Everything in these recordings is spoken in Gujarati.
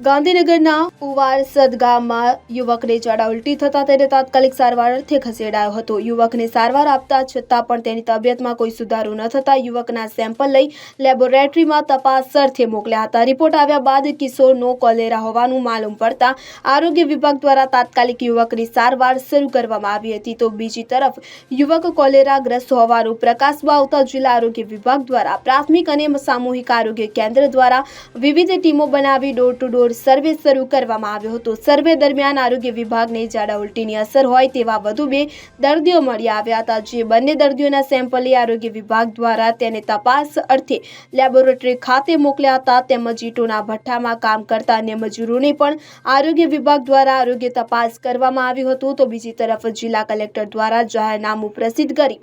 ગાંધીનગરના ઉવારસદ ગામમાં યુવકને ઝાડા ઉલટી થતા તેને તાત્કાલિક સારવાર અર્થે ખસેડાયો હતો. યુવકને સારવાર આપતા છતાં પણ તેની તબિયતમાં કોઈ સુધારો ન થતા યુવકના સેમ્પલ લઈ લેબોરેટરીમાં તપાસ અર્થે મોકલ્યા હતા. રિપોર્ટ આવ્યા બાદ કિશોરનો કોલેરા હોવાનું માલુમ પડતા આરોગ્ય વિભાગ દ્વારા તાત્કાલિક યુવકની સારવાર શરૂ કરવામાં આવી હતી. તો બીજી તરફ યુવક કોલેરાગ્રસ્ત હોવાનું પ્રકાશમાં આવતા જિલ્લા આરોગ્ય વિભાગ દ્વારા પ્રાથમિક અને સામૂહિક આરોગ્ય કેન્દ્ર દ્વારા વિવિધ ટીમો બનાવી ડોર ટુ ડોર સર્વે શરૂ કરવામાં આવ્યો હતો. સર્વે દરમિયાન આરોગ્ય વિભાગને ઝાડા ઉલટીની અસર હોય તેવા વધુ બે દર્દીઓ મળી આવ્યા હતા. જે બંને દર્દીઓના સેમ્પલ આરોગ્ય વિભાગ દ્વારા તેને તપાસ અર્થે લેબોરેટરી ખાતે મોકલ્યા હતા. તેમજ ઈટોના ભઠ્ઠામાં કામ કરતા અન્ય મજૂરોને પણ આરોગ્ય વિભાગ દ્વારા આરોગ્ય તપાસ કરવામાં આવ્યું હતું. તો બીજી તરફ જિલ્લા કલેક્ટર દ્વારા જાહેરનામું પ્રસિદ્ધ કરી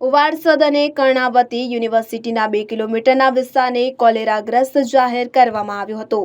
વારસદ અને કર્ણાવતી યુનિવર્સિટીના બે કિલોમીટરના વિસ્તારને કોલેરાગ્રસ્ત જાહેર કરવામાં આવ્યો હતો.